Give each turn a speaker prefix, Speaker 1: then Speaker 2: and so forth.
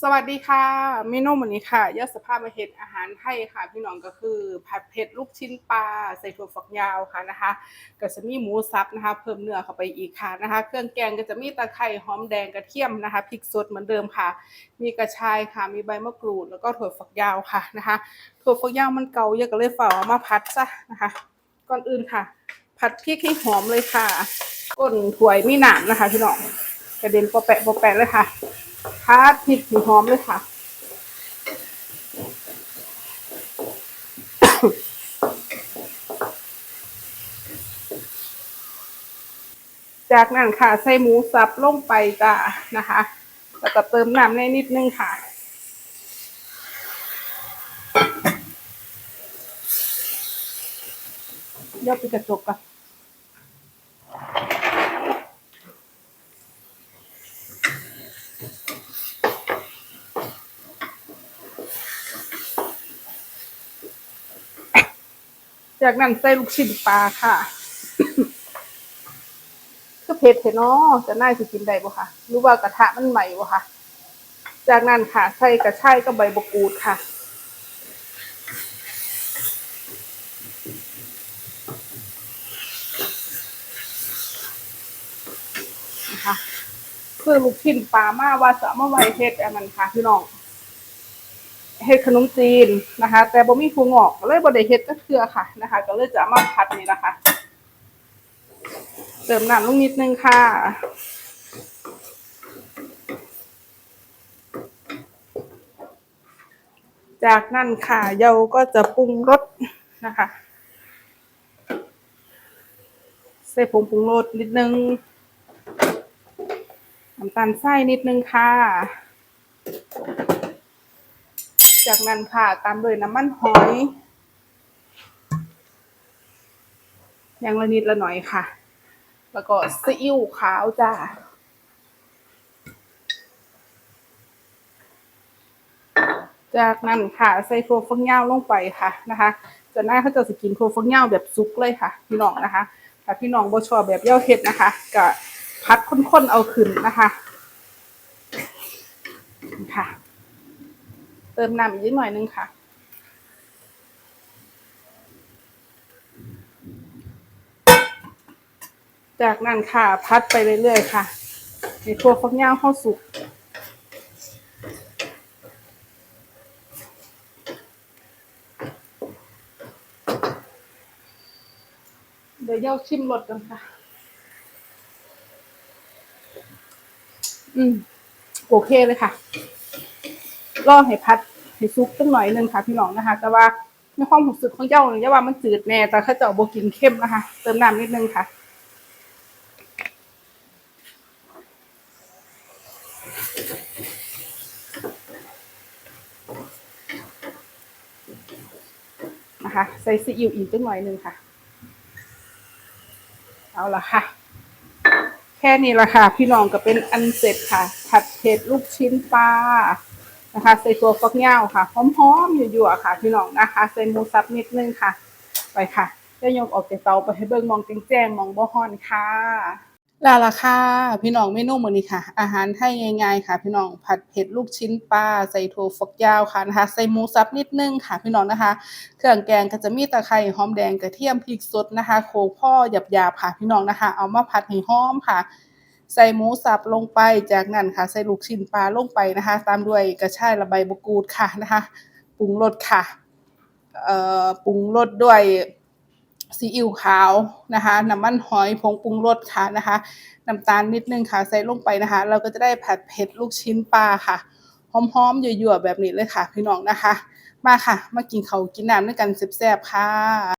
Speaker 1: สวัสดีค่ะเมนูวันนี้ค่ะยอดสภาพมาเห็ดอาหารไทยค่ะ พี่น้องก็คือผัดเผ็ดลูกชิ้นปลาใส่ถั่วฝักยาวค่ะนะคะก็จะมีหมูสับนะคะ เพิ่มเนื้อเข้าไปอีกค่ะนะคะ เครื่องแกงก็จะมีตะไคร้หอมแดงกระเทียมนะคะพริกสดเหมือนเดิมค่ะ มีกระชายค่ะ มีใบมะกรูดแล้วก็ถั่วฝักยาวค่ะนะคะถั่วฝักยาวมันเก่าเยอะก็เลยฝ่าเอามาพัดซะนะคะ ก่อนอื่นค่ะ ผัดพริกให้หอมเลยค่ะก้นถ้วยมีหนามนะคะ พี่น้องกระเด็นปอแปะปอแปะเลยค่ะ พัดพริกห้หอมเลยค่ะจากนั้นค่ะใส่หมูสับลงไปจ้านะคะแล้วก็เติมน้ำในนิดนึงค่ะเยกไปกระจกก่อน จากนั้นใส่ลูกชิ้นปลาค่ะ ก็เผ็ดเถอะเนาะจะน่าจะกินได้บ่ค่ะหรือว่ากระทะมันใหม่บ่ค่ะ จากนั้นค่ะใส่กระชายกับใบมะกรูดค่ะนะคะคือลูกชิ้นปลามาว่าจะเอามาไว้เฮ็ดอันนั้นค่ะพี่น้อง เฮ็ดขนมจีนนะคะ แต่บ่มีถั่วงอกก็เลยบ่ได้เฮ็ดจักเทื่อค่ะนะคะ ก็เลยจะเอามาผัดนี่นะคะ เติมน้ำลงนิดนึงค่ะจากนั้นค่ะเราก็จะปรุงรสนะคะใส่ผงปรุงรสนิดนึงน้ำตาลทรายนิดนึงค่ะ จากนั้นค่ะตามด้วยน้ำมันหอย อย่างละนิดละหน่อยค่ะ แล้วก็ซีอิ๊วขาวจ้าจากนั้นค่ะใส่ถั่วฝักยาวลงไปค่ะนะคะจะน่าเขาจะสกินถั่วฝักยาวแบบซุกเลยค่ะ พี่น้องนะคะถ้าพี่น้องบ่ชอบแบบเย่าเฮ็ดนะคะก็พัดข้นๆเอาขึ้นนะคะค่ะ เติมน้ำอีกนิดหน่อยนึงค่ะ จากนั้นค่ะพัดไปเรื่อยๆค่ะในถั่วฝักยาวเข้าสุกเดี๋ยวเย่าชิมรสกันค่ะ อืม โอเคเลยค่ะ รอให้พัดให้ซุกตั้งหน่อยนึงค่ะพี่น้องนะคะ แต่ว่าในความรู้สึกของเจ้าเนี่ยว่ามันจืดแน่แต่ถ้าเจ้าโบกินเข้มนะคะ เติมน้ำนิดนึงค่ะนะคะใส่ซีอิ๊วอีกตั้งหน่อยหนึงค่ะ เอาละค่ะ แค่นี้ละค่ะ พี่น้องก็เป็นอันเสร็จค่ะ ผัดเผ็ดลูกชิ้นปลา นะคะใส่ตัวฟักยาวค่ะหอมๆอยู่ๆค่ะพี่น้องนะคะ ใส่หมูสับนิดนึงค่ะ ไปค่ะจะยกออกจากเตาไปให้เบิ่งมองแจ้งๆมองบ่ฮ้อนค่ะลาละค่ะพี่น้องเมนูมื้อนี้ค่ะ อาหารไทยง่ายๆค่ะ พี่น้องผัดเผ็ดลูกชิ้นปลาใส่ถั่วฝักยาวค่ะนะคะ ใส่หมูสับนิดนึงค่ะ พี่น้องนะคะ เครื่องแกงก็จะมีตะไคร้หอมแดงกระเทียมพริกสดนะคะโขลกพ่อหยาบๆค่ะ พี่น้องนะคะ เอามาผัดให้หอมค่ะ ใส่หมูสับลงไปจากนั้นค่ะ ใส่ลูกชิ้นปลาลงไปนะคะ ตามด้วยกระชายและใบมะกรูดค่ะนะคะปรุงรสค่ะเอ่อปรุงรสด้วยซีอิ๊วขาวนะคะน้ำมันหอยผงปรุงรสค่ะนะคะน้ำตาลนิดนึงค่ะใส่ลงไปนะคะ เราก็จะได้ผัดเผ็ดลูกชิ้นปลาค่ะหอมๆยั่วๆแบบนี้เลยค่ะ พี่น้องนะคะ มาค่ะ มากินเขากินน้ำด้วยกันแซ่บๆค่ะ